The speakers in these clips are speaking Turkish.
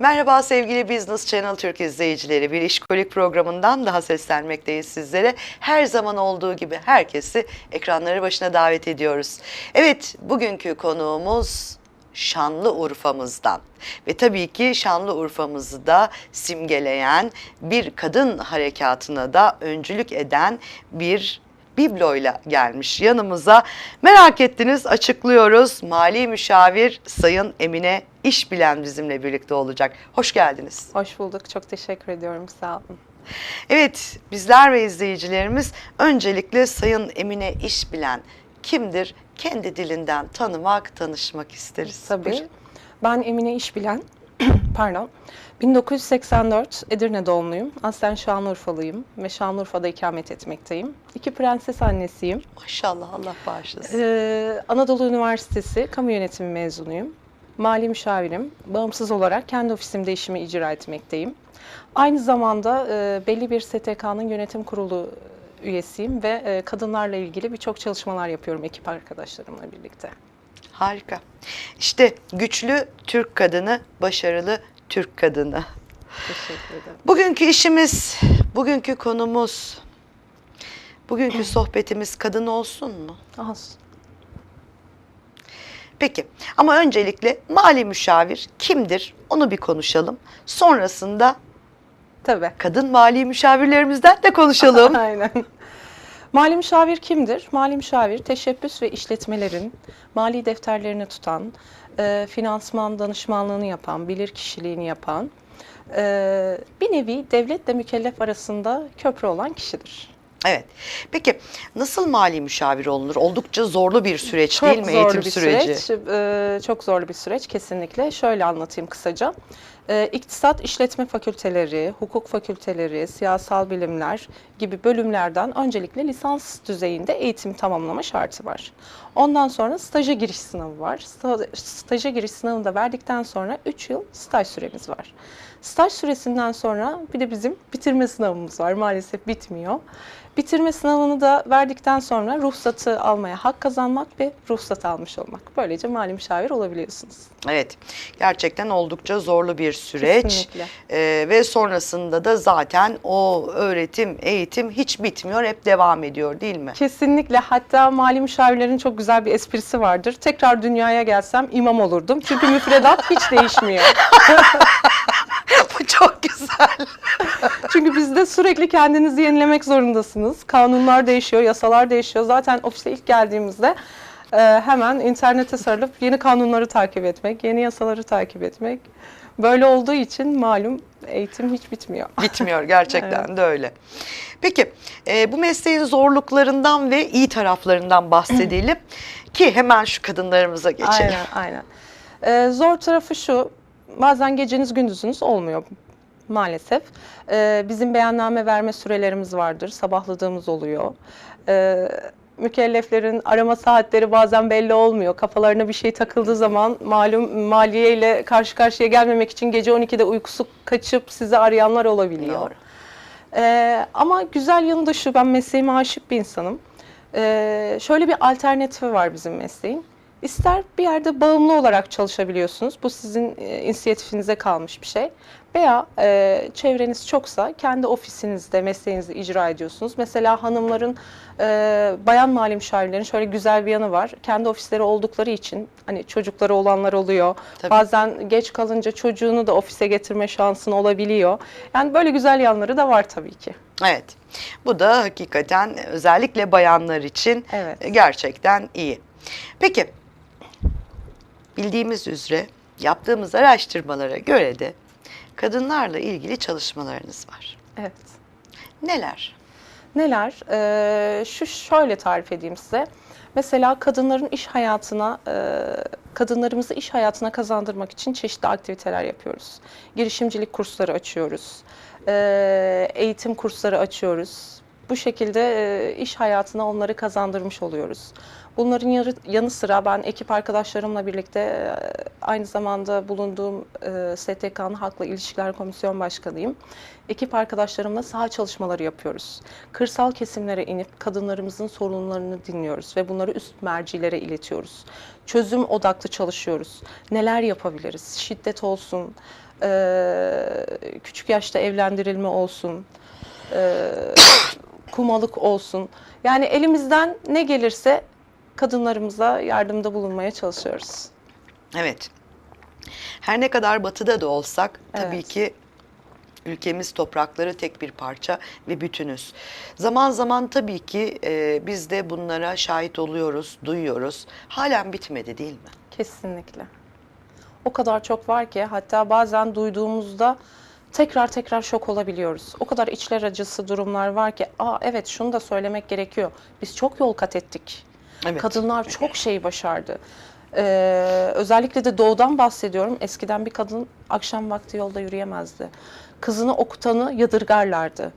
Merhaba sevgili Business Channel Türk izleyicileri. Bir işkolik programından daha seslenmekteyiz sizlere. Her zaman olduğu gibi herkesi ekranları başına davet ediyoruz. Evet, bugünkü konuğumuz Şanlıurfa'mızdan ve tabii ki Şanlıurfa'mızı da simgeleyen bir kadın harekatına da öncülük eden bir bibloyla gelmiş yanımıza. Merak ettiniz açıklıyoruz. Mali müşavir Sayın Emine İşbilen bizimle birlikte olacak. Hoş geldiniz. Hoş bulduk. Çok teşekkür ediyorum. Sağ olun. Evet bizler ve izleyicilerimiz öncelikle Sayın Emine İşbilen kimdir? Kendi dilinden tanımak, tanışmak isteriz. Tabii. Buyurun. Ben Emine İşbilen. Pardon. 1984 Edirne doğumluyum. Aslen Şanlıurfalıyım ve Şanlıurfa'da ikamet etmekteyim. İki prenses annesiyim. Maşallah Allah bağışlasın. Ee, Anadolu Üniversitesi Kamu Yönetimi mezunuyum. Mali müşavirim. Bağımsız olarak kendi ofisimde işimi icra etmekteyim. Aynı zamanda e, belli bir STK'nın yönetim kurulu üyesiyim ve e, kadınlarla ilgili birçok çalışmalar yapıyorum ekip arkadaşlarımla birlikte. Harika. İşte güçlü Türk kadını, başarılı Türk kadını. Teşekkür ederim. Bugünkü işimiz, bugünkü konumuz, bugünkü sohbetimiz kadın olsun mu? Az. Peki ama öncelikle mali müşavir kimdir onu bir konuşalım. Sonrasında Tabii. kadın mali müşavirlerimizden de konuşalım. Aynen. Mali müşavir kimdir? Mali müşavir teşebbüs ve işletmelerin mali defterlerini tutan, e, finansman danışmanlığını yapan, bilir kişiliğini yapan, e, bir nevi devletle mükellef arasında köprü olan kişidir. Evet. Peki nasıl mali müşavir olunur? Oldukça zorlu bir süreç değil mi zorlu eğitim bir süreci? süreç. e, çok zorlu bir süreç kesinlikle. Şöyle anlatayım kısaca. E, İktisat işletme fakülteleri, hukuk fakülteleri, siyasal bilimler gibi bölümlerden öncelikle lisans düzeyinde eğitim tamamlama şartı var. Ondan sonra staja giriş sınavı var. Sta- Staja giriş sınavını da verdikten sonra 3 yıl staj süremiz var. Staj süresinden sonra bir de bizim bitirme sınavımız var. Maalesef bitmiyor. Bitirme sınavını da verdikten sonra ruhsatı almaya hak kazanmak ve ruhsat almış olmak. Böylece mali müşavir olabiliyorsunuz. Evet. Gerçekten oldukça zorlu bir süreç. Kesinlikle. Ee, ve sonrasında da zaten o öğretim, eğitim hiç bitmiyor, hep devam ediyor değil mi? Kesinlikle. Hatta mali müşavirlerin çok güzel bir esprisi vardır. Tekrar dünyaya gelsem imam olurdum. Çünkü müfredat hiç değişmiyor. Çok güzel. Çünkü bizde sürekli kendinizi yenilemek zorundasınız. Kanunlar değişiyor, yasalar değişiyor. Zaten ofise ilk geldiğimizde e, hemen internete sarılıp yeni kanunları takip etmek, yeni yasaları takip etmek. Böyle olduğu için malum eğitim hiç bitmiyor. Bitmiyor gerçekten de öyle. Peki e, bu mesleğin zorluklarından ve iyi taraflarından bahsedelim ki hemen şu kadınlarımıza geçelim. Aynen, aynen. Ee, zor tarafı şu, bazen geceniz gündüzünüz olmuyor maalesef. Ee, bizim beyanname verme sürelerimiz vardır, sabahladığımız oluyor. Ee, mükelleflerin arama saatleri bazen belli olmuyor. Kafalarına bir şey takıldığı zaman malum maliye ile karşı karşıya gelmemek için gece 12'de uykusu kaçıp sizi arayanlar olabiliyor. Doğru. Ee, ama güzel yanı da şu, ben mesleğime aşık bir insanım. Ee, şöyle bir alternatifi var bizim mesleğin. İster bir yerde bağımlı olarak çalışabiliyorsunuz. Bu sizin e, inisiyatifinize kalmış bir şey. Veya e, çevreniz çoksa kendi ofisinizde mesleğinizi icra ediyorsunuz. Mesela hanımların, e, bayan mali müşavirlerin şöyle güzel bir yanı var. Kendi ofisleri oldukları için hani çocukları olanlar oluyor. Tabii. Bazen geç kalınca çocuğunu da ofise getirme şansın olabiliyor. Yani böyle güzel yanları da var tabii ki. Evet. Bu da hakikaten özellikle bayanlar için Evet. gerçekten iyi. Peki bildiğimiz üzere yaptığımız araştırmalara göre de kadınlarla ilgili çalışmalarınız var. Evet. Neler? Neler? Ee, şu şöyle tarif edeyim size. Mesela kadınların iş hayatına, e, kadınlarımızı iş hayatına kazandırmak için çeşitli aktiviteler yapıyoruz. Girişimcilik kursları açıyoruz, e, eğitim kursları açıyoruz. Bu şekilde e, iş hayatına onları kazandırmış oluyoruz. Bunların yanı sıra ben ekip arkadaşlarımla birlikte e, aynı zamanda bulunduğum e, STK'nın Halkla İlişkiler Komisyon Başkanıyım. Ekip arkadaşlarımla saha çalışmaları yapıyoruz. Kırsal kesimlere inip kadınlarımızın sorunlarını dinliyoruz ve bunları üst mercilere iletiyoruz. Çözüm odaklı çalışıyoruz. Neler yapabiliriz? Şiddet olsun, küçük yaşta evlendirilme olsun, kumalık olsun. Yani elimizden ne gelirse kadınlarımıza yardımda bulunmaya çalışıyoruz. Evet. Her ne kadar batıda da olsak tabii Evet. ki ülkemiz toprakları tek bir parça ve bütünüz. Zaman zaman tabii ki e, biz de bunlara şahit oluyoruz, duyuyoruz. Halen bitmedi değil mi? Kesinlikle. O kadar çok var ki hatta bazen duyduğumuzda tekrar tekrar şok olabiliyoruz. O kadar içler acısı durumlar var ki, aa evet şunu da söylemek gerekiyor. Biz çok yol kat ettik. Evet. Kadınlar çok şey başardı. Ee, özellikle de doğudan bahsediyorum. Eskiden bir kadın akşam vakti yolda yürüyemezdi. Kızını okutanı yadırgarlardı.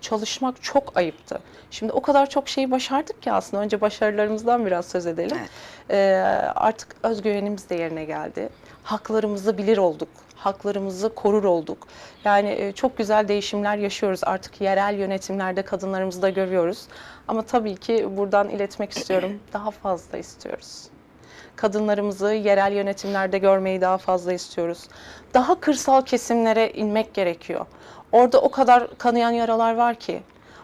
Çalışmak çok ayıptı. Şimdi o kadar çok şeyi başardık ki aslında. Önce başarılarımızdan biraz söz edelim. Evet. Ee, artık özgüvenimiz de yerine geldi. Haklarımızı bilir olduk. Haklarımızı korur olduk. Yani e, çok güzel değişimler yaşıyoruz. Artık yerel yönetimlerde kadınlarımızı da görüyoruz. Ama tabii ki buradan iletmek istiyorum. Daha fazla istiyoruz. Kadınlarımızı yerel yönetimlerde görmeyi daha fazla istiyoruz. Daha kırsal kesimlere inmek gerekiyor. Orada o kadar kanayan yaralar var ki,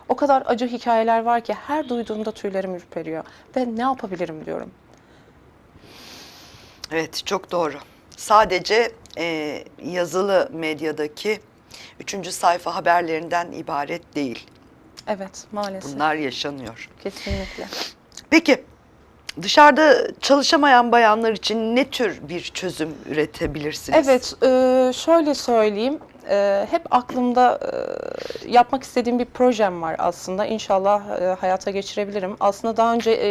o kadar acı hikayeler var ki her duyduğumda tüylerim ürperiyor. Ve ne yapabilirim diyorum. Evet, çok doğru. Sadece e, yazılı medyadaki üçüncü sayfa haberlerinden ibaret değil. Evet, maalesef. Bunlar yaşanıyor. Kesinlikle. Peki dışarıda çalışamayan bayanlar için ne tür bir çözüm üretebilirsiniz? Evet, e, şöyle söyleyeyim. E, hep aklımda e, yapmak istediğim bir projem var aslında. İnşallah e, hayata geçirebilirim. Aslında daha önce e,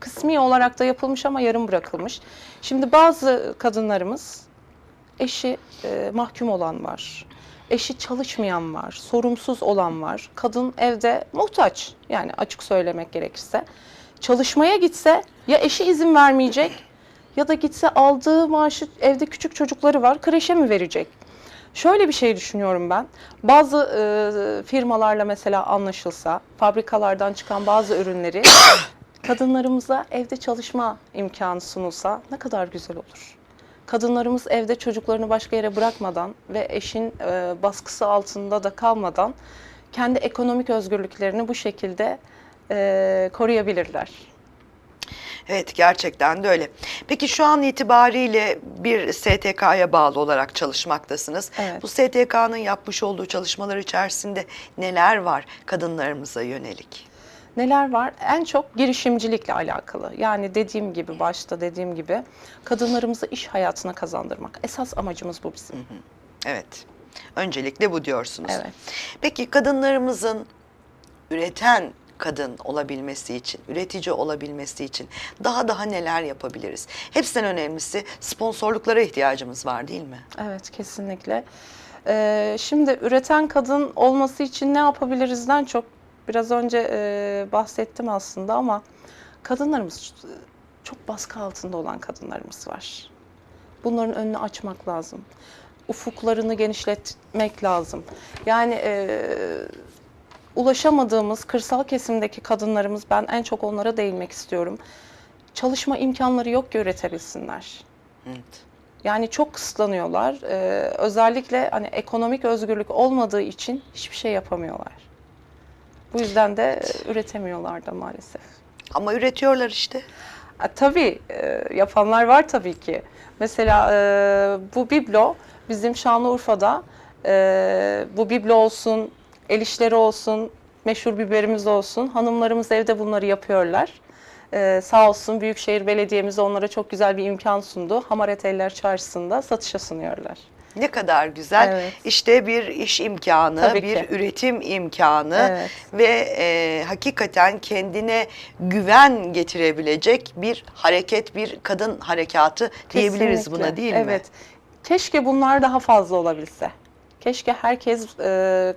kısmi olarak da yapılmış ama yarım bırakılmış. Şimdi bazı kadınlarımız eşi e, mahkum olan var. Eşi çalışmayan var, sorumsuz olan var. Kadın evde muhtaç yani açık söylemek gerekirse. Çalışmaya gitse ya eşi izin vermeyecek ya da gitse aldığı maaşı evde küçük çocukları var kreşe mi verecek? Şöyle bir şey düşünüyorum ben. Bazı e, firmalarla mesela anlaşılsa, fabrikalardan çıkan bazı ürünleri kadınlarımıza evde çalışma imkanı sunulsa ne kadar güzel olur. Kadınlarımız evde çocuklarını başka yere bırakmadan ve eşin e, baskısı altında da kalmadan kendi ekonomik özgürlüklerini bu şekilde e, koruyabilirler. Evet gerçekten de öyle. Peki şu an itibariyle bir STK'ya bağlı olarak çalışmaktasınız. Evet. Bu STK'nın yapmış olduğu çalışmalar içerisinde neler var kadınlarımıza yönelik? Neler var? En çok girişimcilikle alakalı. Yani dediğim gibi başta dediğim gibi kadınlarımızı iş hayatına kazandırmak. Esas amacımız bu bizim. Evet. Öncelikle bu diyorsunuz. Evet. Peki kadınlarımızın üreten kadın olabilmesi için, üretici olabilmesi için daha daha neler yapabiliriz? Hepsinden önemlisi sponsorluklara ihtiyacımız var değil mi? Evet kesinlikle. Ee, şimdi üreten kadın olması için ne yapabilirizden çok biraz önce e, bahsettim aslında ama kadınlarımız çok baskı altında olan kadınlarımız var. Bunların önünü açmak lazım. Ufuklarını genişletmek lazım. Yani e, ulaşamadığımız kırsal kesimdeki kadınlarımız ben en çok onlara değinmek istiyorum. Çalışma imkanları yok ki üretebilsinler. Evet. Yani çok kısıtlanıyorlar. Ee, özellikle hani ekonomik özgürlük olmadığı için hiçbir şey yapamıyorlar. Bu yüzden de e, üretemiyorlar da maalesef. Ama üretiyorlar işte. Ha, tabii e, yapanlar var tabii ki. Mesela e, bu biblo bizim Şanlıurfa'da e, bu biblo olsun, el işleri olsun, meşhur biberimiz olsun. Hanımlarımız evde bunları yapıyorlar. E, sağ olsun Büyükşehir Belediye'miz onlara çok güzel bir imkan sundu. Hamaret Eller Çarşısı'nda satışa sunuyorlar. Ne kadar güzel. Evet. İşte bir iş imkanı, Tabii bir ki. üretim imkanı Evet. ve e, hakikaten kendine güven getirebilecek bir hareket, bir kadın harekatı diyebiliriz Kesinlikle. buna değil mi? Evet. Keşke bunlar daha fazla olabilse. Keşke herkes e,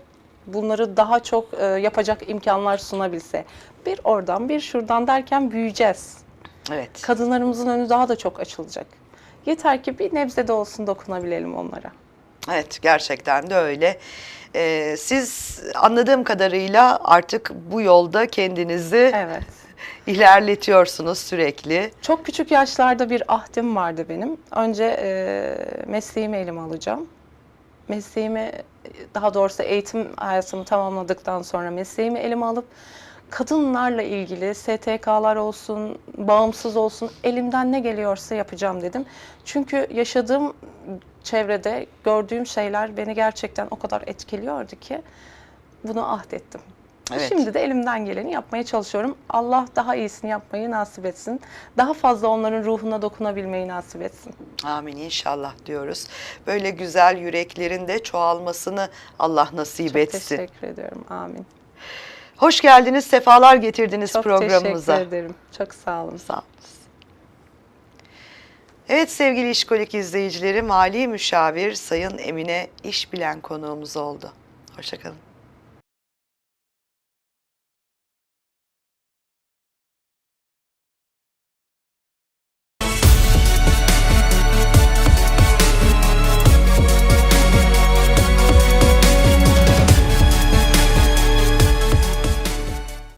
bunları daha çok e, yapacak imkanlar sunabilse. Bir oradan bir şuradan derken büyüyeceğiz. Evet. Kadınlarımızın önü daha da çok açılacak. Yeter ki bir nebze de olsun dokunabilelim onlara. Evet gerçekten de öyle. Ee, siz anladığım kadarıyla artık bu yolda kendinizi Evet. ilerletiyorsunuz sürekli. Çok küçük yaşlarda bir ahdim vardı benim. Önce e, mesleğimi elime alacağım. Mesleğimi, daha doğrusu eğitim hayatımı tamamladıktan sonra mesleğimi elime alıp kadınlarla ilgili STK'lar olsun, bağımsız olsun elimden ne geliyorsa yapacağım dedim. Çünkü yaşadığım çevrede gördüğüm şeyler beni gerçekten o kadar etkiliyordu ki bunu ahdettim. Evet. Şimdi de elimden geleni yapmaya çalışıyorum. Allah daha iyisini yapmayı nasip etsin. Daha fazla onların ruhuna dokunabilmeyi nasip etsin. Amin inşallah diyoruz. Böyle güzel yüreklerin de çoğalmasını Allah nasip Çok etsin. teşekkür ediyorum. Amin. Hoş geldiniz, sefalar getirdiniz Çok programımıza. teşekkür ederim. Çok sağ olun. Sağ olun. Evet sevgili İşkolik izleyicileri, Mali Müşavir Sayın Emine İşbilen konuğumuz oldu. Hoşçakalın.